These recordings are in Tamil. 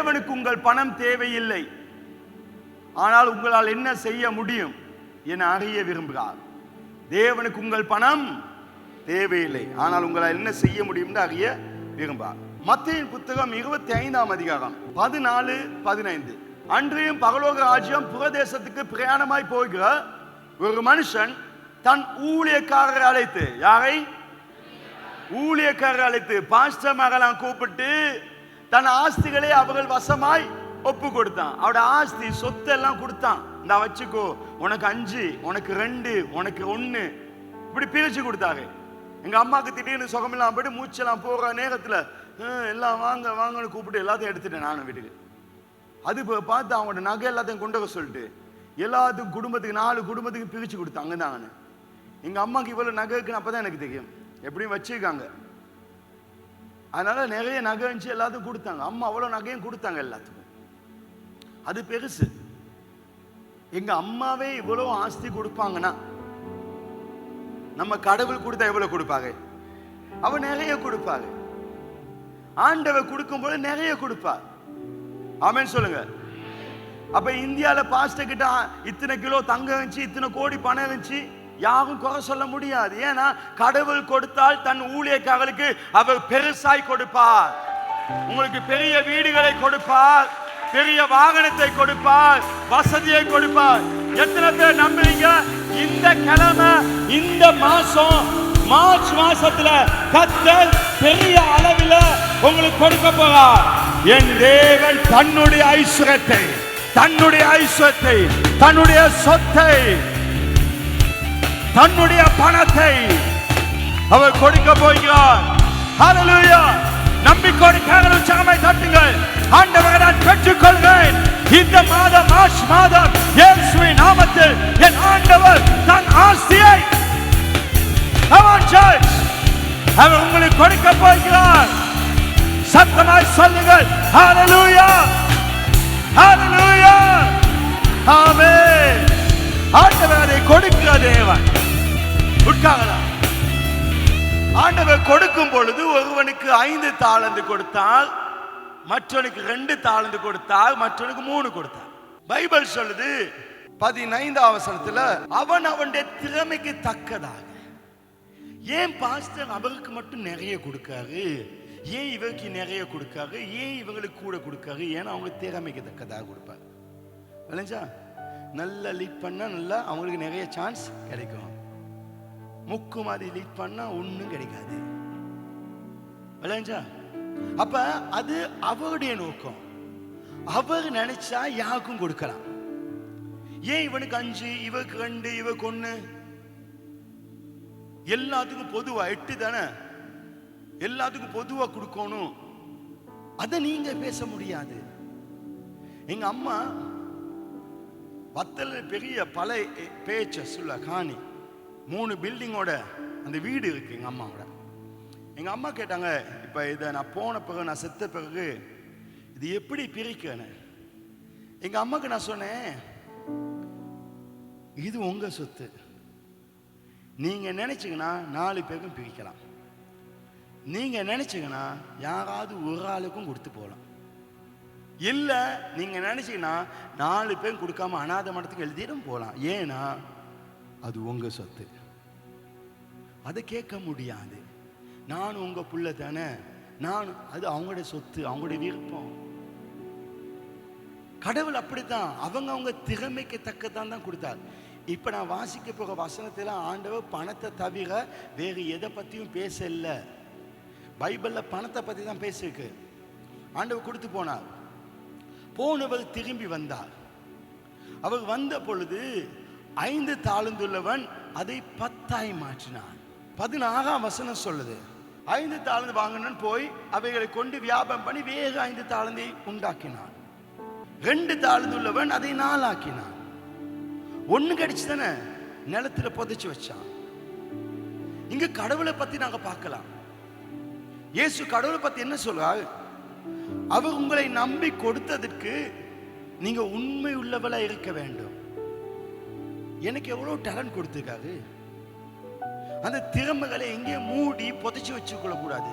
தேவனுக்கு உங்கள் பணம் தேவையில்லை. ஆனால் உங்களால் என்ன செய்ய முடியும் என அறிய விரும்புகிறார். தேவனுக்கு உங்கள் பணம் தேவையில்லை. ஆனால் உங்களால் என்ன செய்ய முடியும்னு அறிய விரும்பார் மத்தியின் புத்தகம் இருபத்தி ஐந்தாம் அதிகாரம் பதினாலு பதினைந்து. அன்றையும் பகலோக ராஜ்யம் புறதேசத்துக்கு பிரயாணமாய் போகிற ஒரு மனுஷன் தன் ஊழியக்காரரை அழைத்து யாரை? ஊழியக்காரரை அழைத்து பாஸ்டர் மகளாம் கூப்பிட்டு தன் ஆஸ்திகளை அவர்கள் வசமாய் ஒப்பு கொடுத்தான் அவட ஆஸ்தி சொத்து எல்லாம் கொடுத்தான். இந்த வச்சுக்கோ உனக்கு அஞ்சு உனக்கு ரெண்டு உனக்கு ஒன்று இப்படி பிரிச்சு கொடுத்தாங்க எங்க அம்மாக்கு திடீர்னு சுகமில்லாம் போயிட்டு மூச்செல்லாம் போற நேரத்துல எல்லாம் வாங்க வாங்கன்னு கூப்பிட்டு எல்லாத்தையும் எடுத்துட்டேன் நானும் வீட்டுக்கு. அது இப்போ பார்த்து அவங்களோட நகை எல்லாத்தையும் கொண்டு வர சொல்லிட்டு எல்லாத்துக்கும் குடும்பத்துக்கு நாலு குடும்பத்துக்கு பிரிச்சு கொடுத்தாங்க தாங்கன்னு எங்க அம்மாக்கு இவ்வளவு நகை இருக்குன்னு அப்பதான் எனக்கு தெரியும். எப்படியும் வச்சிருக்காங்க. அதனால நிறைய நகை இருந்துச்சு எல்லாத்துக்கும் கொடுத்தாங்க. அம்மா அவ்வளோ நகையும் கொடுத்தாங்க எல்லாத்துக்கும். அது பெருசு. எங்க அம்மாவே இவ்வளவு ஆஸ்தி கொடுப்பாங்கன்னா நம்ம கடவுள் கொடுத்தா எவ்வளவு கொடுப்பாங்க? அவ நிறைய கொடுப்பாங்க. ஆண்டவர் கொடுக்கும்போது நிறைய கொடுப்பார். ஆமேன்னு சொல்லுங்க. அப்ப இந்தியாவில் பாஸ்டர் கிட்ட இத்தனை கிலோ தங்கம் இருந்துச்சு இத்தனை கோடி பணம் இருந்துச்சு. யாரும் குறை சொல்ல முடியாது. ஏன்னா கடவுள் கொடுத்தால் தன் ஊழியக்காரர்களுக்கு அவர் பெருசாய் கொடுப்பார். உங்களுக்கு பெரிய வீடுகளை கொடுப்பார். பெரிய வாகனத்தை கொடுப்பார். வசதியை கொடுப்பார். எத்தனை பேர் நம்புறீங்க? இந்த கிழமை இந்த மாசம் மார்ச் மாசத்துல கத்தர் பெரிய அளவில் உங்களுக்கு கொடுக்க போறார். என் தேவன் தன்னுடைய ஐஸ்வரத்தை தன்னுடைய ஐஸ்வரத்தை தன்னுடைய சொத்தை தன்னுடைய பணத்தை அவர் கொடுக்க போகிறார். ஹalleluya நம்பிக்கோடு கேரள உற்சாகமாய் தட்டுங்கள். ஆண்டவரை நான் பெற்றுக்கொள்கிறேன் இந்த மாதம் மார்ச் மாதம் இயேசுவின் நாமத்தில் என் ஆண்டவர் தன் ஆஸ்தியை அவர் உங்களுக்கு கொடுக்க போகிறார். சத்தமாய் சொல்லுங்கள். ஹalleluya ஹalleluya ஆமென் ஆண்டவர் அதை கொடுக்கிற தேவன். உட்காரலாம். ஆண்டவர் கொடுக்கும் பொழுது ஒருவனுக்கு ஐந்து தாளந்து கொடுத்தால் மற்றவனுக்கு ரெண்டு தாளந்து கொடுத்தால் மற்றவனுக்கு மூணு கொடுத்தார். பைபிள் சொல்லுது பதினைந்து அவசரத்துல அவன் அவனுடைய திறமைக்கு தக்கதாக. ஏன் பாஸ்டர் அவருக்கு மட்டும் நிறைய கொடுக்காரு? ஏன் இவருக்கு நிறைய கொடுக்காரு? ஏன் இவங்களுக்கு கூட கொடுக்காரு? ஏன்னா அவங்க திறமைக்கு தக்கதாக கொடுப்பாரு. விளைஞ்சா? நல்லா லீட் பண்ணா நல்லா அவங்களுக்கு நிறைய சான்ஸ் கிடைக்கும். முக்கு மாதிரி லீட் பண்ணா ஒன்றும் கிடைக்காது. விளைஞ்சா அப்ப அது அவருடைய நோக்கம். அவர் நினைச்சா யாருக்கும் கொடுக்கலாம். ஏன் இவனுக்கு அஞ்சு இவருக்கு ரெண்டு இவருக்கு ஒன்று எல்லாத்துக்கும் பொதுவா எட்டு தானே? எல்லாத்துக்கும் பொதுவா கொடுக்கணும். அதை நீங்க பேச முடியாது. எங்க அம்மா வத்தல் பெரிய பல பேச்ச சொல்ல காணி. மூணு பில்டிங்கோட அந்த வீடு இருக்கு எங்கள் அம்மாவோட. எங்கள் அம்மா கேட்டாங்க இப்போ இதை நான் போன பிறகு நான் செத்த பிறகு இது எப்படி பிரிக்கணும் எங்கள் அம்மாக்கு நான் சொன்னேன் இது உங்கள் சொத்து. நீங்கள் நினச்சிங்கன்னா நாலு பேருக்கும் பிரிக்கலாம். நீங்கள் நினச்சிங்கன்னா யாராவது ஒரு ஆளுக்கும் கொடுத்து போகலாம். இல்லை நீங்கள் நினச்சிங்கன்னா நாலு பேரும் கொடுக்காம அனாத மடத்துக்கு எழுதிடும் போகலாம் ஏன்னா அது உங்கள் சொத்து. அதை கேட்க முடியாது. நான் உங்கள் புள்ள தானே. நான் அது அவங்களுடைய சொத்து அவங்களுடைய விருப்பம். கடவுள் அப்படித்தான். அவங்க அவங்க திறமைக்கு தக்கத்தான் தான் கொடுத்தார். இப்ப நான் வாசிக்க போகிற வசனத்துல ஆண்டவர் பணத்தை தவிர வேறு எதை பத்தியும் பேசல. பைபிள்ல பணத்தை பத்தி தான் பேசிருக்கு ஆண்டவர் கொடுத்து போனார். போனவர் திரும்பி வந்தார் அவர் வந்த பொழுது ஐந்து தாழ்ந்துள்ளவன் அதை பத்தாய் மாற்றினான். பதினாறாம் வசனம் சொல்லுது. ஐந்து தாழ்ந்து வாங்கினன் போய் அவைகளை கொண்டு வியாபாரம் பண்ணி வேக ஐந்து தாழ்ந்தை உண்டாக்கினான். ரெண்டு தாழ்ந்துள்ளவன் அதை நாளாக்கினான். ஒண்ணு கிடைச்சு தானே நிலத்துல புதைச்சு வச்சான். இங்க கடவுளை பத்தி நாங்க பார்க்கலாம். இயேசு கடவுளை பத்தி என்ன சொல்றாரு? அவர் உங்களை நம்பி கொடுத்ததற்கு நீங்க உண்மை உள்ளவளா இருக்க வேண்டும். எனக்கு எவ்வளவு டேலண்ட் கொடுத்துருக்காரு. அந்த திறமைகளை எங்கேயும் மூடி புதைச்சி வச்சுக்கொள்ள கூடாது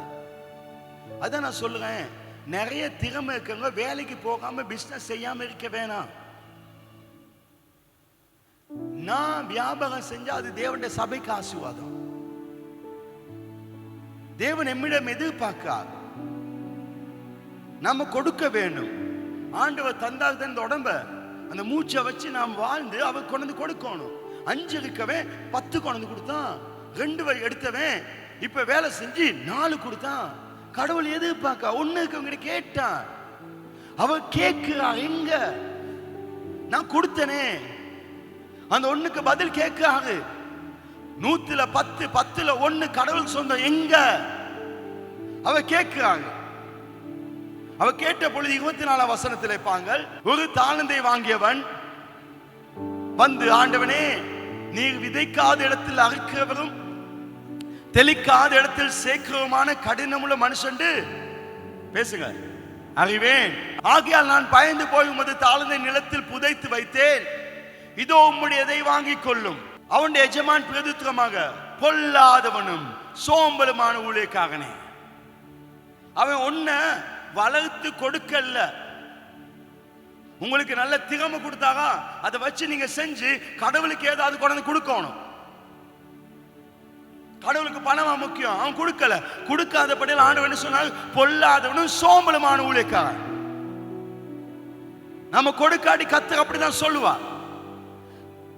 அதான் நான் சொல்லுறேன். நிறைய திறமை இருக்கவங்க வேலைக்கு போகாம பிசினஸ் செய்யாம இருக்க வேணாம். நான் வியாபாரம் செஞ்சா அது தேவனுடைய சபைக்கு ஆசீர்வாதம். தேவன் எம்மிடம் எதிர்பார்க்கார் நம்ம கொடுக்க வேண்டும். ஆண்டவர் தந்தார் இந்த உடம்ப. அந்த மூச்சை வச்சு நாம் வாழ்ந்து அவர் கொண்டு கொடுக்கணும். அஞ்சு இருக்கவன் பத்து கொண்டு கொடுத்தான். ரெண்டு வழி எடுத்தவன் இப்ப வேலை செஞ்சு நாலு கொடுத்தான். கடவுள் எது பார்க்க? ஒண்ணு இருக்கவங்க கேட்டான். அவர் கேட்கிறா எங்க? நான் கொடுத்தனே. அந்த ஒண்ணுக்கு பதில் கேட்காது நூத்துல பத்து பத்துல ஒண்ணு கடவுள் சொந்தம் எங்க? அவ கேட்கிறாங்க. அவ கேட்ட பொழுது இருபத்தி நாலாம் வசனத்தில் பாங்கள் ஒரு தாளந்தை வாங்கியவன் வந்து ஆண்டவனே நீர் விதைக்காத இடத்தில் அறுக்கிறவரும் தெளிக்காத இடத்தில் சேர்க்கிறவுமான கடினமுள்ள மனுஷன் பேசுங்க. அறிவேன். ஆகையால் நான் பயந்து போய் உமது தாளந்தை நிலத்தில் புதைத்து வைத்தேன். இதோ உம்முடையதை வாங்கி கொள்ளும். அவனுடைய எஜமான் பிரதித்துவமாக பொல்லாதவனும் சோம்பலுமான ஊழியக்காகனே அவன் ஒன்ன வளர்த்து கொடுக்கல. உங்களுக்கு நல்ல திகமை கொடுத்தாங்க அதை வச்சு நீங்க செஞ்சு கடவுளுக்கு ஏதாவது கொண்டு கொடுக்கணும். கடவுளுக்கு பணமா முக்கியம். அவன் கொடுக்கல. கொடுக்காதபடியில் ஆண்டவன் சொன்னால் பொல்லாதவனும் சோம்பலுமான ஊழியக்காரன். நம்ம கொடுக்காட்டி கத்து அப்படிதான் சொல்லுவா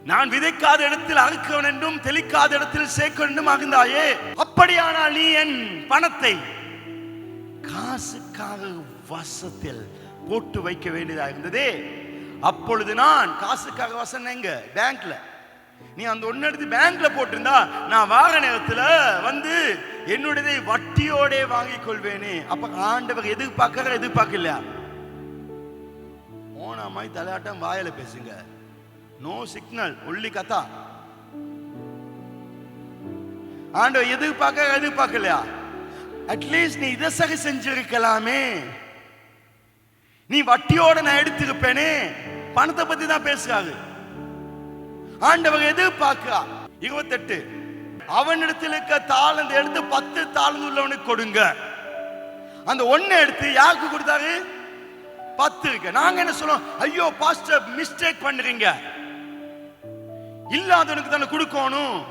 நான் விதைக்காத இடத்தில் அறுக்கவன் என்றும் தெளிக்காத இடத்தில் சேர்க்க வேண்டும் அகுந்தாயே அப்படியானால் நீ என் பணத்தை காசுக்காக வசத்தில் போட்டு வைக்க வேண்டியதாக இருந்ததே. அப்பொழுது நான் காசுக்காக வசம் எங்க? பேங்க்ல. நீ அந்த ஒன்னு எடுத்து பேங்க்ல போட்டிருந்தா நான் வார நேரத்துல வந்து என்னுடையதை வட்டியோட வாங்கிக் கொள்வேனே. அப்ப ஆண்டவர் எதிர்பார்க்கிற எதிர்பார்க்கலையா ஓனாமாய் தலையாட்டம் வாயில பேசுங்க. நோ சிக்னல் ஒல்லி கதா ஆண்டவர் எதிர்பார்க்க எதிர்பார்க்கலையா அட்லீஸ்ட் நீ இதை சரி செஞ்சிருக்கலாமே. நீ வட்டியோட நான் எடுத்திருப்பேனே. பணத்தை பத்தி தான் பேசுறாரு. ஆண்டவர் எதிர்பார்க்கிறா. இருபத்தெட்டு. அவனிடத்தில் இருக்க தாளந்து எடுத்து பத்து தாளந்து உள்ளவனுக்கு கொடுங்க. அந்த ஒண்ணு எடுத்து யாருக்கு கொடுத்தாரு? பத்து இருக்கு. நாங்க என்ன சொல்லுவோம் ஐயோ பாஸ்டர் மிஸ்டேக் பண்ணுறீங்க. இல்லாதவனுக்கு தானே கொடுக்கணும்.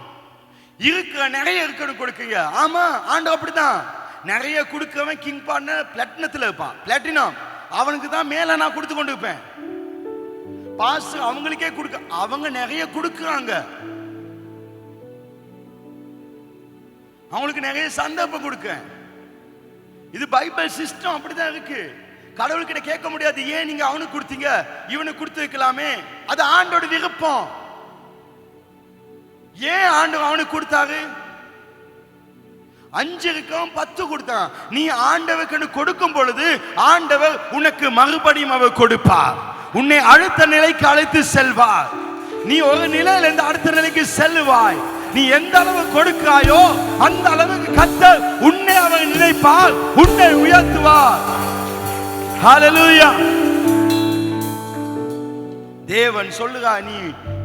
இருக்கிற நிறைய இருக்கணும் கொடுக்குங்க. ஆமா ஆண்டு அப்படிதான் நிறைய கொடுக்கவன் கிங் பண்ண பிளாட்டினத்துல இருப்பான். பிளாட்டினம் அவனுக்கு தான் மேல நான் கொடுத்து கொண்டு இருப்பேன். பாஸ் அவங்களுக்கே கொடுக்க அவங்க நிறைய கொடுக்குறாங்க. அவங்களுக்கு நிறைய சந்தர்ப்பம் கொடுக்க இது பைபிள் சிஸ்டம் அப்படிதான் இருக்கு. கடவுள்கிட்ட கேட்க முடியாது ஏன் நீங்க அவனுக்கு கொடுத்தீங்க? இவனுக்கு கொடுத்து வைக்கலாமே. அது ஆண்டோட விருப்பம். ஏன் ஆண்டு அவனுக்கு கொடுத்தாரு? அஞ்சு பத்து கொடுத்தான். நீ ஆண்டவருக்கு கொடுக்கும் பொழுது ஆண்டவர் உனக்கு மறுபடியும் அவர் கொடுப்பார். உன்னை அடுத்த நிலைக்கு அழைத்து செல்வார். நீ ஒரு நிலையில இருந்து அடுத்த நிலைக்கு செல்லுவாய். நீ எந்த அளவு கொடுக்கிறாயோ அந்த அளவுக்கு கத்த உன்னை அவர் நினைப்பார் உன்னை உயர்த்துவார். ஹalleluya தேவன் சொல்லுகா நீ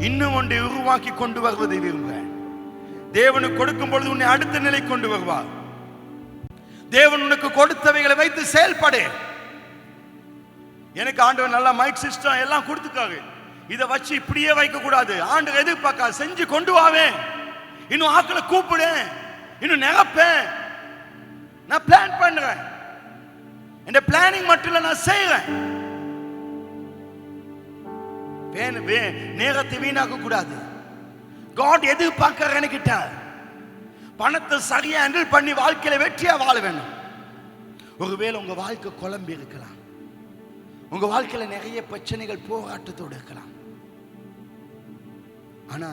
இன்னும் ஒன்றை உருவாக்கி கொண்டு வருவதை விரும்புகிறேன். தேவனுக்கு கொடுக்கும் பொழுது உன்னை அடுத்த நிலை கொண்டு வருவார். தேவன் உனக்கு கொடுத்தவைகளை வைத்து செயல்படு. எனக்கு ஆண்டவர் நல்லா மைக் சிஸ்டம் எல்லாம் கொடுத்துக்காரு இதை வச்சு இப்படியே வைக்க கூடாது ஆண்டு எதிர்பார்க்கா செஞ்சு கொண்டு வாவே இன்னும் ஆக்களை கூப்பிடு இன்னும் நிகப்பேன் நான் பிளான் பண்றேன் இந்த பிளானிங் மட்டும் இல்லை நான் செய்வேன் நேரத்தை வீணாக்க கூடாது காட் எதிர்பார்க்கறேன்னு கிட்ட பணத்தை சரியா ஹேண்டில் பண்ணி வாழ்க்கையில வெற்றியா வாழ வேணும் ஒருவேளை உங்க வாழ்க்கை குழம்பி இருக்கலாம். உங்க வாழ்க்கையில நிறைய பிரச்சனைகள் போராட்டத்தோடு இருக்கலாம். ஆனா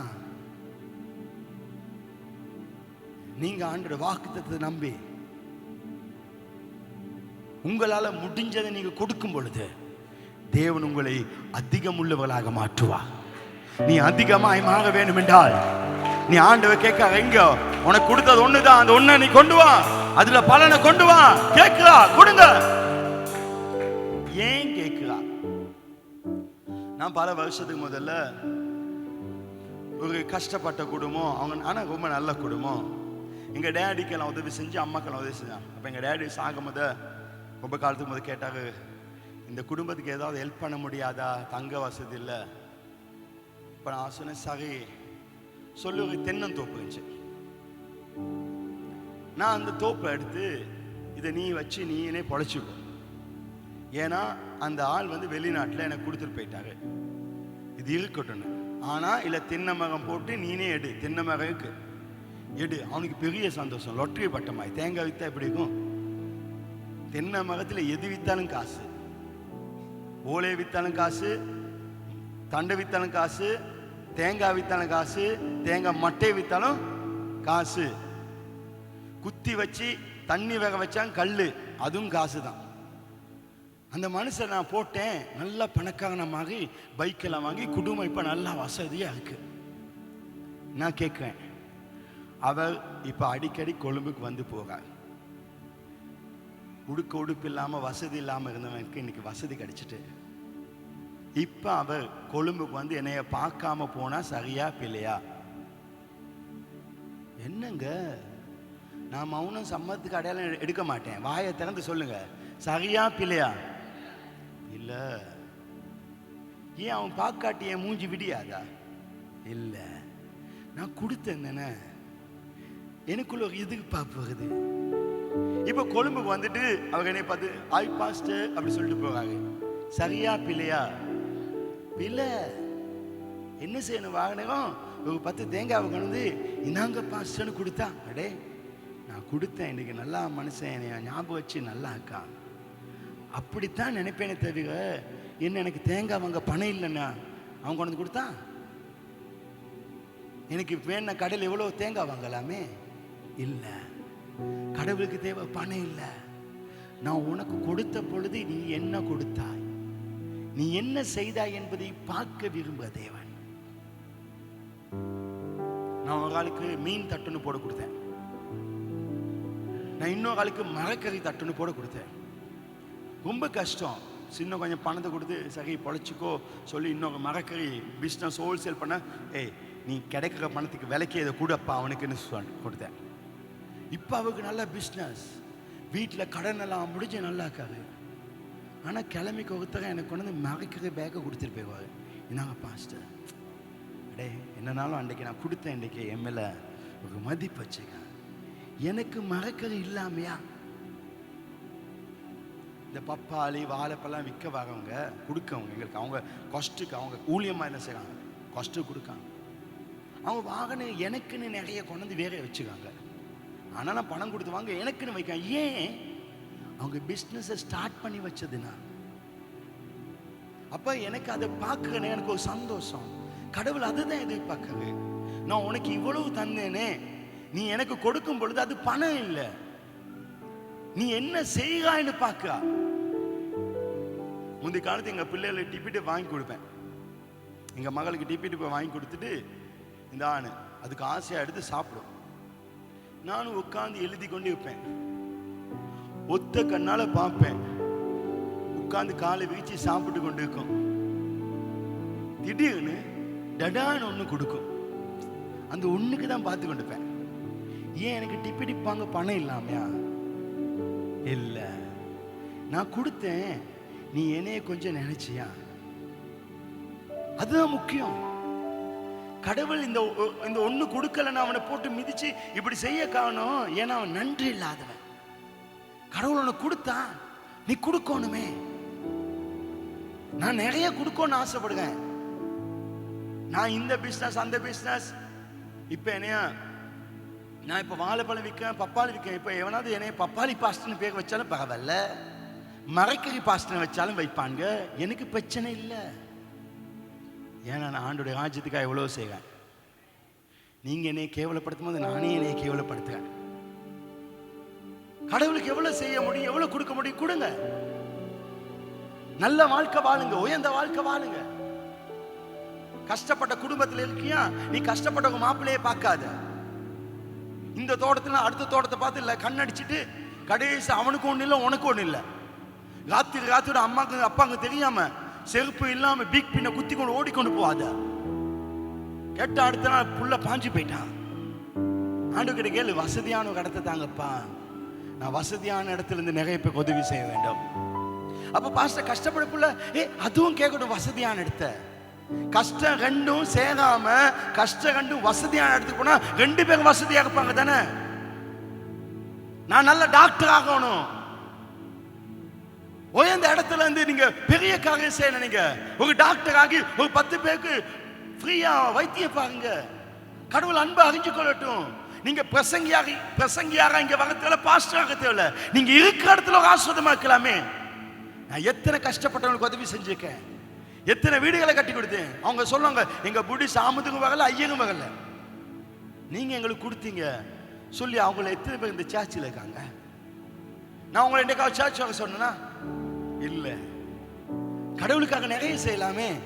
நீங்க ஆண்டு வாக்குத்தத்தை நம்பி உங்களால முடிஞ்சதை நீங்க கொடுக்கும் பொழுது தேவன் உங்களை அதிகமுள்ளவர்களாக மாற்றுவார். நீ அதிகமாய் மாற வேண்டும் என்றால் நீ ஆண்டவர் கேட்க எங்க? உனக்கு கொடுத்தது ஒண்ணுதான் அந்த ஒண்ணு நீ கொண்டு வா. அதுல பலனை கொண்டு வா. கேட்கிறா கொடுங்க. ஏன் கேட்கிறா? நான் பல வருஷத்துக்கு முதல்ல ஒரு கஷ்டப்பட்ட குடும்பம். அவங்க ஆனா ரொம்ப நல்ல குடும்பம். எங்க டேடிக்கெல்லாம் உதவி செஞ்சு அம்மாக்கெல்லாம் உதவி செஞ்சாங்க. அப்ப எங்க டேடி சாகும் போது ரொம்ப காலத்துக்கு முதல் கேட்டாங்க இந்த குடும்பத்துக்கு ஏதாவது ஹெல்ப் பண்ண முடியாதா? தங்க வசதி இல்லை. இப்போ நான் சொன்னேன் சரி சொல்லு ஒரு தென்னந்தோப்பு இருந்துச்சு நான் அந்த தோப்பை எடுத்து இதை நீ வச்சு நீனே பொழைச்சிக்கோ ஏன்னா அந்த ஆள் வந்து வெளிநாட்டில் எனக்கு கொடுத்துட்டு போயிட்டாரு இது இருக்கட்டும் ஆனா இல்லை தென்னை மரம் போட்டு நீனே எடு தென்னை மரம் எடு அவனுக்கு பெரிய சந்தோஷம் லொட்டரி பட்டமாய் தேங்காய் வித்தா எப்படி இருக்கும் தென்னை மரத்துல எது வித்தாலும் காசு ஓலை வித்தாலும் காசு தண்டை வித்தாலும் காசு தேங்காய் வித்தாலும் காசு தேங்காய் மட்டை வித்தாலும் காசு. குத்தி வச்சு தண்ணி வேக வச்சான் கல் அதுவும் காசு தான் அந்த மனுஷன் நான் போட்டேன். நல்லா பணக்காரனமாகி பைக்கெல்லாம் வாங்கி குடும்பம் இப்போ நல்லா வசதியாக இருக்கு. நான் கேட்குறேன் அவள் இப்போ அடிக்கடி கொழும்புக்கு வந்து போகிறார் உடுக்க உடுப்பு இல்லாமல் வசதி இல்லாமல் இருந்தவனுக்கு இன்னைக்கு வசதி கிடைச்சிட்டு. இப்போ அவர் கொழும்புக்கு வந்து என்னைய பார்க்காம போனா சரியா பிள்ளையா? என்னங்க? நான் மௌனம் சம்மத்துக்கு அடையாளம் எடுக்க மாட்டேன். வாயை திறந்து சொல்லுங்க. சரியா பிள்ளையா? இல்ல. ஏன் அவன் பார்க்காட்டி என் மூஞ்சி விடியாதா? இல்ல. நான் கொடுத்தேன் தானே. எனக்குள்ள ஒரு எதிர்பார்ப்பு வருது இப்ப கொழும்புக்கு வந்துட்டு அவங்க என்னை பார்த்து ஐ பாஸ்டர் அப்படி சொல்லிட்டு போறாங்க. சரியா பிள்ளையா? இல்லை என்ன செய்யணும் வாகனம்? ஒரு பத்து தேங்காவை கொண்டு வந்து இந்தாங்க பாஸ்டர்னு கொடுத்தா. அடே நான் கொடுத்தேன். இன்னைக்கு நல்லா மனுஷன் என்னை ஞாபகம் வச்சு நல்லா இருக்கா? அப்படித்தான் நினைப்பேனே தவிர என்ன எனக்கு தேங்காய் வாங்க பணம் இல்லைன்னா அவன் கொண்டு வந்து கொடுத்தான் எனக்கு வேண கடையில் எவ்வளோ தேங்காய் வாங்கலாமே? இல்லை. கடவுளுக்கு தேவை பணம் இல்லை. நான் உனக்கு கொடுத்த பொழுது நீ என்ன கொடுத்தாய்? நீ என்ன செய்தாய் என்பதை பார்க்க விரும்ப தேவன். நான் ஒரு ஆளுக்கு மீன் தட்டுன்னு போட கொடுத்தேன். நான் இன்னொரு ஆளுக்கு மரக்கறி தட்டுன்னு போட கொடுத்தேன். ரொம்ப கஷ்டம். சின்ன கொஞ்சம் பணத்தை கொடுத்து சரி பொழைச்சிக்கோ சொல்லி இன்னொரு மரக்கறி பிஸ்னஸ் ஹோல்சேல் பண்ண ஏய் நீ கிடைக்கிற பணத்துக்கு விலைக்கு இதை கூடப்பா அவனுக்குன்னு சொல் கொடுத்தேன். இப்போ அவருக்கு நல்ல பிஸ்னஸ் வீட்டில் கடன் எல்லாம் முடிஞ்சு நல்லா இருக்காரு ஆனால் கிளம்பிக்கு ஒருத்தர எனக்கு கொண்டு வந்து மறைக்கிற பேக்கை கொடுத்துட்டு போயிடுவார். இந்தாங்க பாஸ்டர் அடே என்னனாலும் அன்றைக்கி நான் கொடுத்தேன் இன்றைக்கி என் மேலே ஒரு மதிப்பு வச்சுக்கேன் எனக்கு மறக்கிறது இல்லாமையா? இந்த பப்பாளி வாழைப்பெல்லாம் விற்க வரவங்க கொடுக்கவங்க எங்களுக்கு அவங்க கொஸ்ட்டுக்கு அவங்க ஊழியமாக என்ன செய்கிறாங்க கஷ்டம் கொடுக்காங்க. அவங்க வாகனம் எனக்குன்னு நிறைய கொண்டு வந்து வேற வச்சுக்காங்க ஆனால் நான் பணம் கொடுத்து வாங்க எனக்குன்னு வைக்காங்க ஏன்? அவங்க பிஸ்னஸை ஸ்டார்ட் பண்ணி வச்சதுன்னா அப்போ எனக்கு அதை பார்க்கணும் எனக்கு ஒரு சந்தோஷம். கடவுள் அதுதான் எதிர்பார்க்கறது நான் உனக்கு இவ்வளவு தந்தேனே நீ எனக்கு கொடுக்கும் பொழுது அது பணம் இல்லை. நீ என்ன செய்கிறாய்னு பார்க்கா முந்தைய காலத்து எங்க பிள்ளைகளை டிப்பிட்டு வாங்கி கொடுப்பேன். எங்க மகளுக்கு டிப்பிட்டு போய் வாங்கி கொடுத்துட்டு இந்த ஆணு அதுக்கு ஆசையா எடுத்து சாப்பிடும். நானும் உட்காந்து எழுதி கொண்டு இருப்பேன். ஒத்த கண்ணால பார்ப்பேன். உட்கார்ந்து காலை வீச்சு சாப்பிட்டு கொண்டு இருக்கும் திடீர்னு டடான்னு ஒன்று கொடுக்கும். அந்த ஒண்ணுக்கு தான் பார்த்து கொண்டுப்பேன் ஏன் எனக்கு டிப்பி டிப்பாங்க பணம் இல்லாமையா? இல்ல. நான் கொடுத்தேன். நீ என்னைய கொஞ்சம் நினைச்சியா? அதுதான் முக்கியம். கடவுள் இந்த ஒ- இந்த ஒண்ணு கொடுக்கலன்னு அவனை போட்டு மிதிச்சு இப்படி செய்ய காணும் ஏன்னா அவன் நன்றி இல்லாதவன். கடவுள் உனக்கு கொடுத்தான். நீ கொடுக்கணுமே. நான் நிறைய கொடுக்கணும்னு ஆசைப்படுவேன் நான் இந்த பிஸ்னஸ் அந்த பிஸ்னஸ் இப்போ என்னையா நான் இப்போ வாழைப்பழம் விற்கிறேன் பப்பாளி விற்கிறேன். இப்போ எவனாவது என்னைய பப்பாளி பாஸ்ட்னு பேர் வச்சாலும் பரவாயில்ல. மரக்கறி பாஸ்ட்னு வச்சாலும் வைப்பாங்க. எனக்கு பிரச்சனை இல்லை. ஏன்னா நான் ஆண்டுடைய ராஜ்யத்துக்காக எவ்வளோ செய்வேன் நீங்கள் என்னை கேவலப்படுத்தும் போது நானே என்னை கேவலப்படுத்துவேன் கடவுளுக்கு எவ்வளவு செய்ய முடியும் எவ்வளவு கொடுக்க முடியும் கொடுங்க. நல்ல வாழ்க்கை வாழுங்க உயர்ந்த வாழ்க்கை வாழுங்க. கஷ்டப்பட்ட குடும்பத்தில் இருக்கியா? நீ கஷ்டப்பட்ட மாப்பிள்ளையே பார்க்காத. இந்த தோட்டத்துல அடுத்த தோட்டத்தை பார்த்து இல்லை கண்ணடிச்சிட்டு கடைசி அவனுக்கு ஒண்ணு இல்லை உனக்கு ஒண்ணு இல்லை. ராத்திரி ராத்திரி அம்மாக்கு அப்பாங்க தெரியாம செருப்பு இல்லாம பீக் பின்ன குத்தி கொண்டு ஓடிக்கொண்டு போவாத கேட்ட அடுத்த நாள் புள்ள பாஞ்சு போயிட்டான். ஆண்டு கிட்ட கேளு வசதியான கடத்தை தாங்கப்பா. நான் வசதியான இடத்துல இருந்து உதவி செய்ய வேண்டும். அப்போ பாஸ்டர் கஷ்டப்படக்குள்ள ஏ அதுவும் கேட்கணும் வசதியான இடத்த. கஷ்டம் ரெண்டும் சேராம கஷ்டம் ரெண்டும் வசதியான இடத்துக்கு போனா ரெண்டு பேரும் வசதியாக இருப்பாங்க தானே? நான் நல்ல டாக்டர் ஆகணும். உயர்ந்த இடத்துல இருந்து நீங்க பெரிய காரியம் செய்யணும் நீங்க. ஒரு டாக்டர் ஆகி ஒரு பத்து பேருக்கு ஃப்ரீயா வைத்தியம் பாருங்க. கடவுள் அன்பை அறிஞ்சு கொள்ளட்டும். நீங்க பிரசங்கியாக பிரசங்கியாக இங்க வர தேவை பாஸ்டராக ஆக தேவையில்ல. நீங்க இருக்கிற இடத்துல ஒரு ஆஸ்வதமா இருக்கலாமே. நான் எத்தனை கஷ்டப்பட்டவங்களுக்கு உதவி செஞ்சிருக்கேன். எத்தனை வீடுகளை கட்டி கொடுத்தேன். அவங்க சொல்லுவாங்க எங்க புடி சாமத்துக்கும் வகல ஐயனும் வகல நீங்க எங்களுக்கு கொடுத்தீங்க. சொல்லி அவங்கள எத்தனை பேர் இந்த சர்ச்சில் இருக்காங்க? நான் உங்களை என்னைக்காவது சர்ச் வாங்க சொன்னேன்னா இல்லை. கடவுளுக்காக நிறைய செய்யலாமே.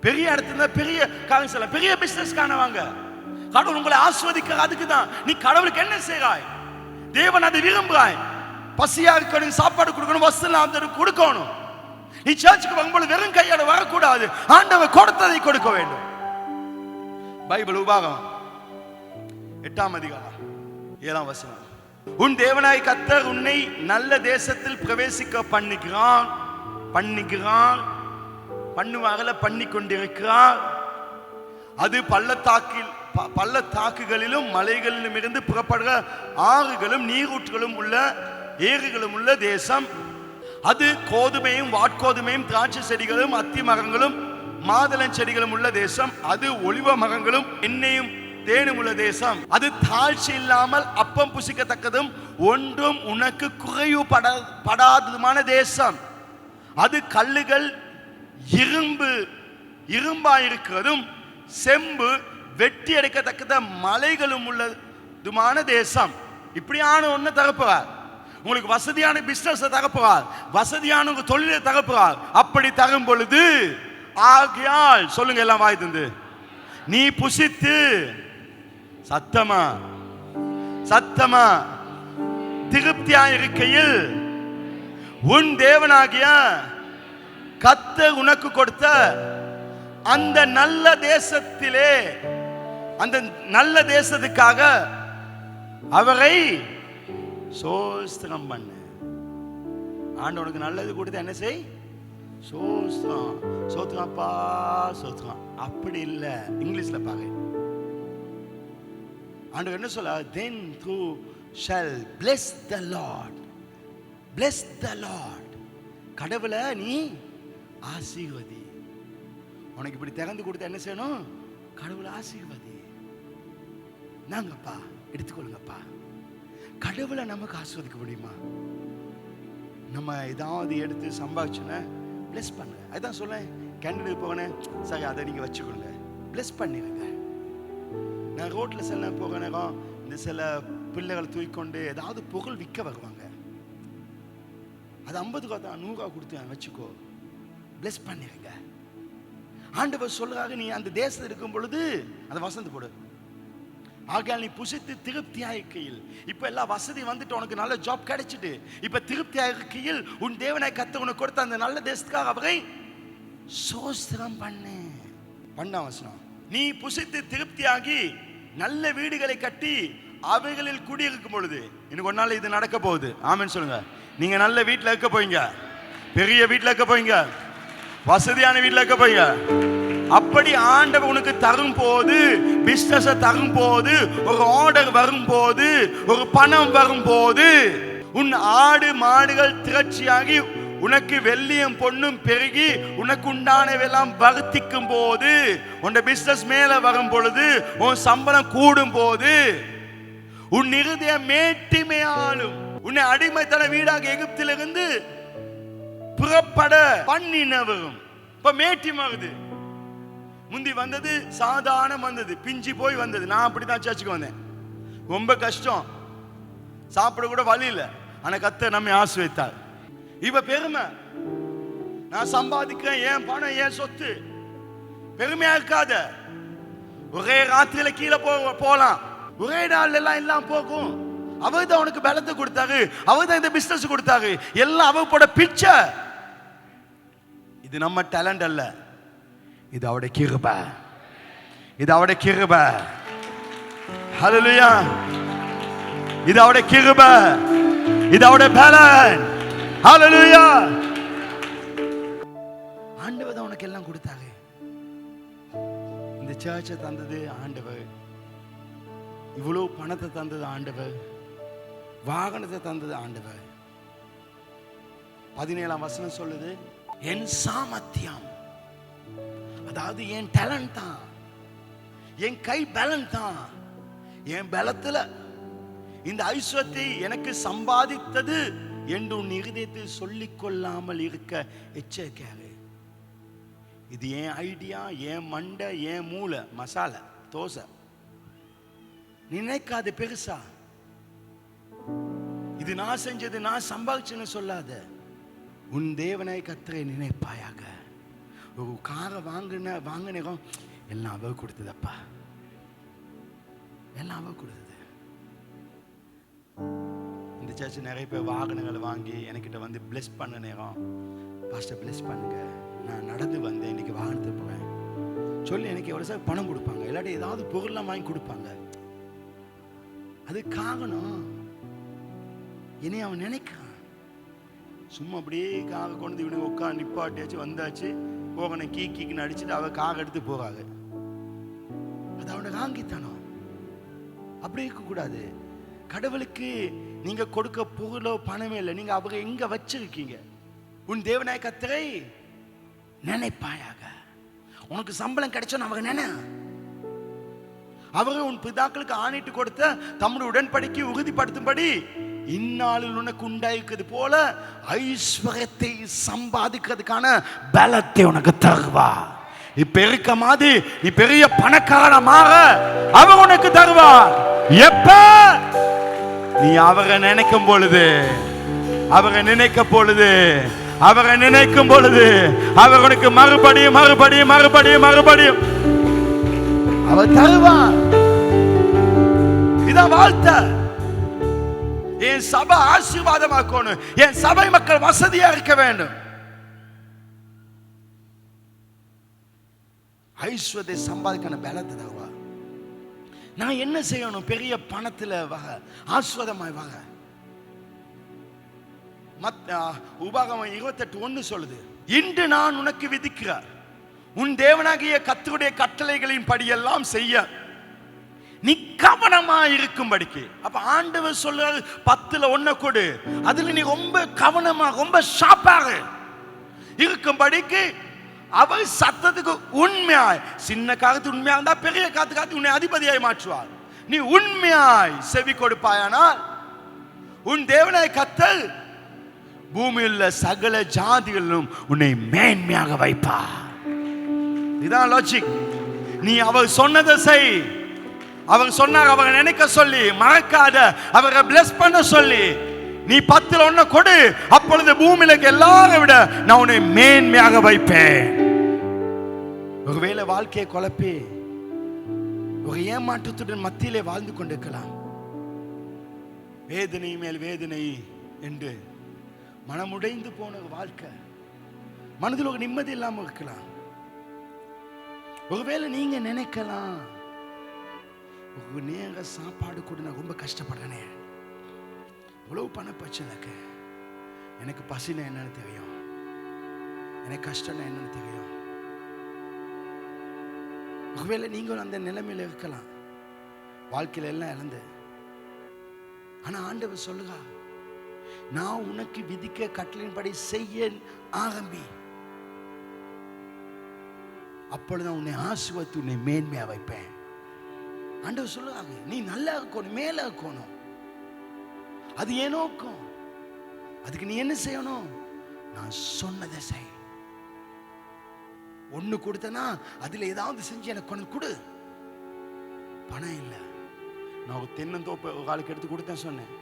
பெரிய இடத்துல பெரிய காரியம் செய்யலாம். பெரிய பிசினஸ் காணவாங்க கடவுள் உங்களை ஆஸ்வதிக்க அதுக்கு தான் நீ கடவுளுக்கு என்ன செய்கிறாய் தேவன் அதை விரும்புகிறாய். பசியா இருக்கணும் சாப்பாடு கொடுக்கணும் வசதி கொடுக்கணும். நீ சர்ச்சுக்கு வரும்போது வெறும் கையோட வரக்கூடாது. ஆண்டவர் கொடுத்ததை கொடுக்க வேண்டும். பைபிள் உபாகம் எட்டாம் அதிகாரம் ஏழாம் வசனம். உன் தேவனாய் கத்தர் உன்னை நல்ல தேசத்தில் பிரவேசிக்க பண்ணுகிறான் பண்ணுகிறான் பண்ணுவாகல பண்ணி கொண்டிருக்கிறார் அது பள்ளத்தாக்கில் பள்ளத்தாக்குகளிலும் மலைகளிலும் இருந்து புறப்படுகிற ஆறுகளும் நீரூற்றுகளும் உள்ள ஏறுகளும் உள்ள தேசம். அது கோதுமையும் வாட்கோதுமையும் திராட்சை செடிகளும் அத்தி மரங்களும் மாதளம் செடிகளும் உள்ள தேசம். அது ஒளிவ மரங்களும் எண்ணெயும் தேனும் உள்ள தேசம். அது தாழ்ச்சி இல்லாமல் அப்பம் புசிக்கத்தக்கதும் ஒன்றும் உனக்கு குறைவு பட படாததுமான தேசம். அது கல்லுகள் இரும்பு இரும்பாயிருக்கிறதும் செம்பு வெட்டி எடுக்கத்தக்கத மலைகளும் உள்ளதுமான தேசம். இப்படியான ஒன்று தகப்புறார் உங்களுக்கு வசதியான பிஸ்னஸை தகப்புறார் வசதியான உங்க தொழிலை தகப்புறார் அப்படி தகும் பொழுது ஆகியால் சொல்லுங்க எல்லாம் வாய் தந்து நீ புசித்து சத்தமா சத்தமா திருப்தியா இருக்கையில் உன் தேவனாகிய கத்த உனக்கு கொடுத்த அந்த நல்ல தேசத்திலே அந்த நல்ல தேசத்துக்காக அவரை சோஸ்திரம் பண்ணு. ஆண்டவனுக்கு நல்லது கொடுத்து என்ன செய்? சோஸ்திரம். சோத்திரம்ப்பா சோத்திரம் அப்படி இல்லை. இங்கிலீஷ்ல பாரு. ஆண்டவர் என்ன சொல்ல? Then thou shalt bless the lord bless the lord கடவுளை நீ ஆசீர்வதி. உனக்கு இப்படி திறந்து கொடுத்த என்ன செய்யணும்? கடவுளை ஆசீர்வதி. நாங்கப்பா எடுத்துக்கொள்ளுங்கப்பா. கடவுளை நமக்கு ஆஸ்வதிக்க முடியுமா? நம்ம ஏதாவது எடுத்து சம்பாதிச்சோன்னா ப்ளஸ் பண்ணுங்க. அதுதான் சொல்லேன் கேண்டிடேட் போனேன் சரி அதை நீங்கள் வச்சுக்கொடுங்க ப்ளஸ் பண்ணிடுங்க. நான் ரோட்டில் சில நேரம் போக நேரம் இந்த சில பிள்ளைகளை தூக்கிக்கொண்டு ஏதாவது புகழ் விற்க வருவாங்க. அது ஐம்பது ரூபா தான் நூறுரூவா கொடுத்து வச்சுக்கோ. ப்ளஸ் பண்ணிடுங்க. ஆண்டவர் சொல்றாரு நீ அந்த தேசத்தில் இருக்கும் பொழுது அந்த வசந்து போடு. ஆகையால் நீ புசித்து திருப்தியாக இருக்கையில் இப்போ எல்லா வசதி வந்துட்டு உனக்கு நல்ல ஜாப் கிடைச்சிட்டு. இப்போ திருப்தியா இருக்கையில் உன் தேவனை கத்து உனக்கு கொடுத்த அந்த நல்ல தேசத்துக்காக அவரை சோஸ்திரம் பண்ணு. பண்ண வசனம் நீ புசித்து திருப்தியாகி நல்ல வீடுகளை கட்டி அவைகளில் குடியிருக்கும் பொழுது இன்னைக்கு ஒரு நாள் இது நடக்க போகுது. ஆமென்னு சொல்லுங்க. நீங்க நல்ல வீட்டில் இருக்க போறீங்க. பெரிய வீட்டில் இருக்க போறீங்க. வசதியான வீட்டில் இருக்க போறீங்க. அப்படி ஆண்டவர் உனக்கு தரும் போது பிசினஸ் தரும் போது ஒரு ஆர்டர் வரும் போது ஒரு பணம் வரும் போது உன் ஆடு மாடுகள் திரட்சியாகி உனக்கு வெள்ளியும் பொண்ணும் பெருகி உனக்கு உண்டானவெல்லாம் வர்த்திக்கும் போது உன் பிசினஸ் மேல வரும் பொழுது உன் சம்பளம் கூடும் போது உன் இருதயம் மேட்டிமையாலும் உன்னை அடிமைத்தன வீடாக எகிப்திலிருந்து புறப்பட பண்ணினவரும். இப்ப மேட்டிமாகுது. முந்தி வந்தது சாதாரணம் வந்தது பிஞ்சு போய் வந்தது. நான் அப்படித்தான் சர்ச்சுக்கு வந்தேன். ரொம்ப கஷ்டம். சாப்பிட கூட வழி இல்லை. ஆனால் கத்த நம்மை ஆசிர்வதித்தார் இப்ப பெருமை. நான் சம்பாதிக்கிறேன் ஏன் பணம் ஏன் சொத்து. பெருமையா இருக்காத. ஒரே ராத்திரியில கீழே போ போகலாம் ஒரே நாள் எல்லாம் எல்லாம் போகும். அவர் தான் உனக்கு பலத்தை கொடுத்தாரு. அவர் தான் இந்த பிஸ்னஸ் கொடுத்தாரு. எல்லாம் அவர் போட பிச்சை. இது நம்ம டேலண்ட் அல்ல. இது அவருடைய கிருபை. இது அவருடைய கிருபை. ஹalleluya இது அவருடைய கிருபை. இது அவருடைய பலன். ஹalleluya ஆண்டவர் உனக்கு எல்லாம் கொடுத்தாரு. இந்த சர்ச்சை தந்தது ஆண்டவர். இவ்வளவு பணத்தை தந்தது ஆண்டவர். வாகனத்தை தந்தது ஆண்டவர். பதினேழாம் வசனம் சொல்லுது என் சாமத்தியம் அதாவது என் டேலண்ட் தான். என் கை பலன் தான். என் பலத்துல இந்த ஐஸ்வத்தை எனக்கு சம்பாதித்தது என்று உன் இருதயத்தில் சொல்லிக் கொள்ளாமல் இருக்க எச்சரிக்கையாக இது என் ஐடியா என் மண்டை என் மூளை மசாலா தோசை. நினைக்காது பெருசா. இது நான் செஞ்சது நான் சம்பாதிச்சேன்னு சொல்லாத. உன் தேவனை கத்தரை நினைப்பாயாக. காரை வாங்கின வாங்கினோம் எல்லாம் அவ கொடுத்ததப்பா. எல்லாம் அவ கொடுத்தது. இந்த சர்ச் நிறைய பேர் வாகனங்களை வாங்கி என்கிட்ட வந்து பிளஸ் பண்ண நேரம் பாஸ்டர் பிளஸ் பண்ணுங்க. நான் நடந்து வந்தேன் இன்னைக்கு வாகனத்தை போவேன். சொல்லி எனக்கு எவ்வளோ சார் பணம் கொடுப்பாங்க? இல்லாட்டி ஏதாவது பொருள்லாம் வாங்கி கொடுப்பாங்க. அது காரணம் இனி அவன் நினைக்கிறான். சும்மா அப்படியே காக கொண்டு இவனுக்கு உட்காந்து நிப்பாட்டியாச்சு வந்தாச்சு. போகணை கீ கீக்குன்னு அடிச்சுட்டு அவ காக எடுத்து போகாது. அது அவனோட காங்கித்தனம். அப்படி இருக்கக்கூடாது கடவுளுக்கு நீங்க கொடுக்க புகழோ பணமே இல்லை. நீங்க அவங்க எங்கே வச்சிருக்கீங்க? உன் தேவனாய கத்தரை நினைப்பாயாக. உனக்கு சம்பளம் கிடைச்சோன்னு அவங்க நினை. அவர்கள் உன் பிதாக்களுக்கு ஆணையிட்டு கொடுத்த தம்முடைய உடன்படிக்கை உறுதிப்படுத்தும்படி இந்நாளில் உனக்கு உண்டாயிருக்கிறது போல ஐஸ்வர்யத்தை சம்பாதிக்கிறதுக்கான பலத்தை உனக்கு தருவா. நீ மாதிரி நீ பெரிய பணக்காரமாக அவர் உனக்கு தருவா எப்ப? நீ அவரை நினைக்கும் பொழுது அவரை நினைக்க பொழுது அவரை நினைக்கும் பொழுது அவர் உனக்கு மறுபடியும் மறுபடியும் மறுபடியும் மறுபடியும் அவர் தருவார். இதான் வாழ்த்த. என் சபை ஆசீர்வாதமாக்கணும். என் சபை மக்கள் வசதியா இருக்க வேண்டும். ஐஸ்வர்யத்தை சம்பாதிக்கான பலத்தை தருவா. நான் என்ன செய்யணும்? பெரிய பணத்தில் வக ஆஸ்வதமாய் வக. மத் உபாகமம் இருபத்தெட்டு ஒன்று சொல்லுது. இன்று நான் உனக்கு விதிக்கிறார். உன் தேவனாகிய கத்துடைய கட்டளைகளின் படியெல்லாம் செய்ய. கவனமா இருக்கும்படிக்கு அப்ப ஆண்டவர் சொல்றாரு பத்துல ஒன்ன கொடு. அதுல நீ ரொம்ப கவனமா ரொம்ப ஷாப்பாக இருக்கும்படிக்கு அவர் சத்தத்துக்கு உண்மையாய் சின்ன காலத்து உண்மையா இருந்தா பெரிய காத்து காத்து உன்னை அதிபதியாய் மாற்றுவார். நீ உண்மையாய் செவி கொடுப்பாயானால் உன் தேவனாய் கத்தல் பூமியில் சகல ஜாதிகளிலும் உன்னை மேன்மையாக வைப்பார். இதான் லாஜிக் நீ அவர் சொன்னதை செய். அவர் சொன்னார் அவரை நினைக்க சொல்லி மறக்காத அவரை பிளஸ் பண்ண சொல்லி நீ பத்துல ஒன்ன கொடு அப்பொழுது பூமியில இருக்க விட நான் உன்னை மேன்மையாக வைப்பேன். ஒருவேளை வாழ்க்கையை குழப்பி ஒரு ஏமாற்றத்துடன் மத்தியிலே வாழ்ந்து கொண்டிருக்கலாம். வேதனை மேல் வேதனை என்று மனமுடைந்து போன ஒரு வாழ்க்கை மனதில் ஒரு நிம்மதி இல்லாமல் இருக்கலாம். ஒருவேளை நீங்க நினைக்கலாம் நேர சாப்பாடு கூட நான் ரொம்ப கஷ்டப்படுறேனே. இவ்வளவு பண பிரச்சனைக்கு எனக்கு பசினா என்னன்னு தெரியும். எனக்கு கஷ்டம்னா என்னன்னு தெரியும். ஒருவேளை நீங்களும் அந்த நிலைமையில இருக்கலாம். வாழ்க்கையில எல்லாம் இழந்து. ஆனா ஆண்டவர் சொல்லுகா நான் உனக்கு விதிக்க கட்டளின்படி செய்ய ஆரம்பி அப்பொழுது உன்னை ஆசுவத்து உன்னை மேன்மையா வைப்பேன். ஆண்டவர் சொல்லுவாங்க நீ நல்லா இருக்கணும் மேல இருக்கணும். அது ஏன் நோக்கம். அதுக்கு நீ என்ன செய்யணும்? நான் சொன்னதை செய். ஒண்ணு கொடுத்தனா அதுல ஏதாவது செஞ்சு எனக்கு கொண்டு கொடு. பணம் இல்லை. நான் ஒரு தென்னந்தோப்பு ஒரு ஆளுக்கு எடுத்து கொடுத்தேன் சொன்னேன்.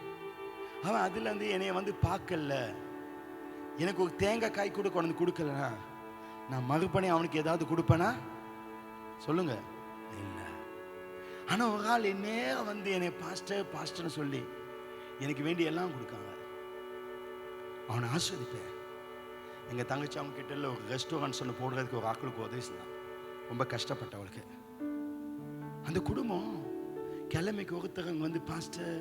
அவன் அதுல வந்து என்னைய வந்து பார்க்கல. எனக்கு ஒரு தேங்காய் காய் கூட கொண்டு கொடுக்கலனா நான் மறுபடியும் அவனுக்கு ஏதாவது கொடுப்பேனா? சொல்லுங்க. ஆனால் ஒரு ஆள் நேரம் வந்து என்னை பாஸ்டர் பாஸ்டர்னு சொல்லி எனக்கு வேண்டிய எல்லாம் கொடுக்காங்க. அவனை ஆஸ்வதிப்பேன். எங்கள் தங்கச்சி அவங்க கிட்ட இல்லை ஒரு ரெஸ்டாரண்ட்ஸ் ஒன்று போடுறதுக்கு ஒரு ஆக்களுக்கு உதவி செய்தான் ரொம்ப கஷ்டப்பட்டவளுக்கு. அந்த குடும்பம் கிழமைக்கு ஒருத்தவங்க வந்து பாஸ்டர்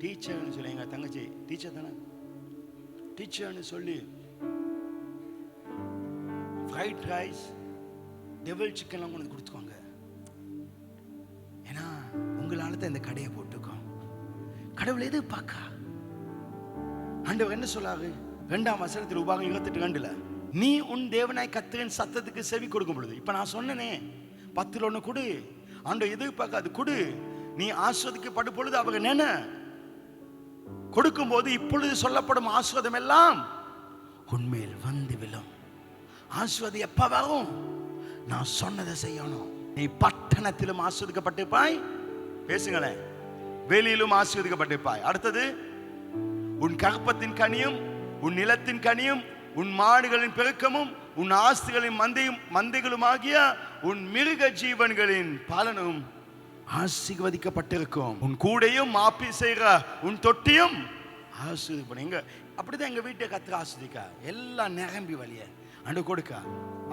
டீச்சர்னு சொல்லி எங்கள் தங்கச்சி டீச்சர் தானே? டீச்சர்னு சொல்லி ஃப்ரைட் ரைஸ் டெவல் சிக்கன்லாம் கொண்டு கொடுத்துக்கோங்க உங்களால தான் இந்த கடையை போட்டுக்கோம் கடவுள் எது பார்க்கா ஆண்டவர் என்ன சொல்லாரு? ரெண்டாம் வசனத்தில் உபாகம் இருபத்தெட்டு கண்டுல நீ உன் தேவனாய் கத்திரின் சத்தத்துக்கு செவி கொடுக்கும் பொழுது இப்ப நான் சொன்னனே பத்தில் ஒன்று கொடு ஆண்டவர் எது பார்க்காது கொடு. நீ ஆஸ்வதிக்கப்படும் பொழுது அவங்க நினை கொடுக்கும்போது இப்பொழுது சொல்லப்படும் ஆஸ்வதம் எல்லாம் உண்மையில் வந்து விழும். ஆஸ்வதி எப்ப வரும்? நான் சொன்னதை செய்யணும். நீ பட்டணத்திலும் ஆஸ்வதிக்கப்பட்டிருப்பாய் பேசுங்களேன். வெளியிலும் ஆசீர்வதிக்கப்பட்டிருப்பாய். அடுத்தது உன் கற்பத்தின் கனியும் உன் நிலத்தின் கனியும் உன் மாடுகளின் பெருக்கமும் உன் ஆஸ்திகளின் மந்தையும் மந்தைகளுமாகிய உன் மிருக ஜீவன்களின் பலனும் ஆசீர்வதிக்கப்பட்டிருக்கும். உன் கூடையும் மாப்பி செய்கிற உன் தொட்டியும் ஆசீர்வதிப்படும் எங்க அப்படிதான் எங்க வீட்டை கத்துற ஆஸ்வதிக்கா எல்லாம் நிரம்பி வழிய. அண்டு கொடுக்க.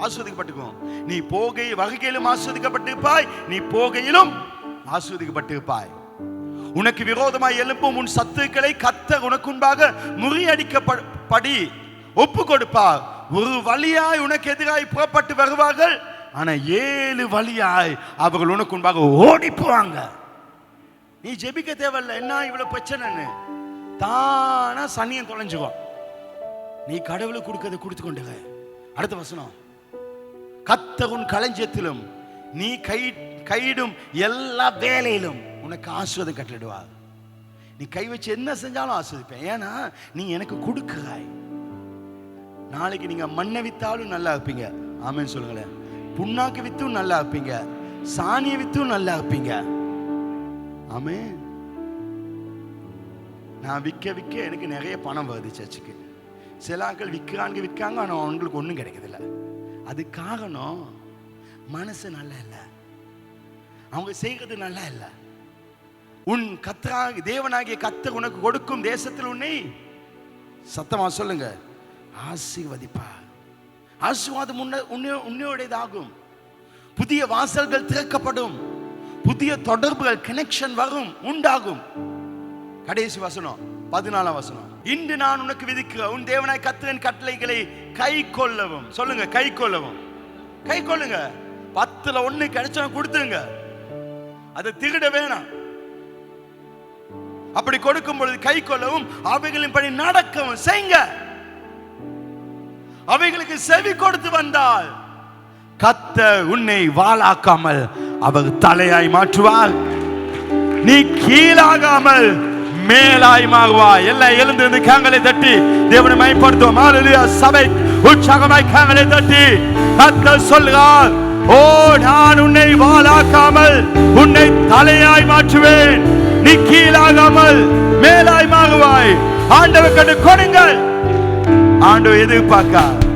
ஆஸ்வதிக்கப்பட்டிருக்கும் நீ போகை வகையிலும் ஆஸ்வதிக்கப்பட்டிருப்பாய் நீ போகையிலும் ஆஸ்வதிக்கப்பட்டிருப்பாய் உனக்கு விரோதமாய் எழுப்பும் உன் சத்துக்களை கத்த உனக்குன்பாக முறியடிக்கப்படி ஒப்பு கொடுப்பார் ஒரு வழியாய் உனக்கு எதிராய் புறப்பட்டு வருவார்கள். ஆனா ஏழு வழியாய் அவர்கள் உனக்கு முன்பாக ஓடி போவாங்க நீ ஜெபிக்க தேவையில்ல. என்ன இவ்வளவு பிரச்சனைன்னு? தானா சனியம் தொலைஞ்சுக்கும் நீ கடவுளுக்கு கொடுக்கறதை கொடுத்து கொண்டுக அடுத்த வசனம். கத்த உன் களஞ்சியத்திலும் நீ கை கையிடும் எல்லா வேலையிலும் உனக்கு ஆஸ்வதம் கட்டிடுவா நீ கை வச்சு என்ன செஞ்சாலும் ஆஸ்வதிப்பேன் ஏன்னா நீ எனக்கு கொடுக்குறாய். நாளைக்கு நீங்க மண்ணை வித்தாலும் நல்லா இருப்பீங்க. ஆமேன்னு சொல்லுங்களேன். புண்ணாக்கு வித்தும் நல்லா இருப்பீங்க. சாணியை வித்தும் நல்லா இருப்பீங்க. ஆமே நான் விற்க விற்க எனக்கு நிறைய பணம் வருது சர்ச்சுக்கு. சில ஆட்கள் விற்கிறாங்க விற்காங்க ஆனால் அவங்களுக்கு ஒன்றும் கிடைக்கிறதில்ல. அது காரணம் மனசு நல்லா இல்லை. அவங்க செய்கிறது நல்லா இல்லை. உன் கத்தராக தேவனாகிய கத்த உனக்கு கொடுக்கும் தேசத்தில் உன்னை சத்தமா சொல்லுங்க. ஆசீர்வதிப்பா ஆசீர்வாதம் உன்ன உன்னை- உன்னையுடையதாகும். புதிய வாசல்கள் திறக்கப்படும். புதிய தொடர்புகள் கனெக்ஷன் வரும் உண்டாகும். கடைசி வசனம் பதினாலாம் வசனம். இன்று நான் உனக்கு விதிக்கிற உன் தேவனாய் கத்திரன் கட்டளைகளை கை கொள்ளவும். சொல்லுங்க கை கொள்ளவும். கை கொள்ளுங்க. பத்துல ஒண்ணு கிடைச்சா கொடுத்துருங்க. அதை திருட வேணாம். அப்படி கொடுக்கும் பொழுது கை கொள்ளவும் அவைகளின் படி நடக்கவும் செய்யுங்க அவைகளுக்கு செவி கொடுத்து வந்தால் கத்த உன்னை வாளாக்காமல் அவர் தலையாய் மாற்றுவார். நீ கீழாகாமல் மேலாய் மாறுவாய். எல்லாம் எழுந்து இருந்து காங்களை தட்டி தேவனை மயப்படுத்துவோம். சபை உற்சாகமாய் காங்களை தட்டி கத்த சொல்கிறார் ஓ நான் உன்னை வாளாக்காமல் உன்னை தலையாய் மாற்றுவேன். நீ கீழாகாமல் மேலாய் மாறுவாய். ஆண்டவர் கண்டு கொடுங்கள். ஆண்டவர் எதிர்பார்க்க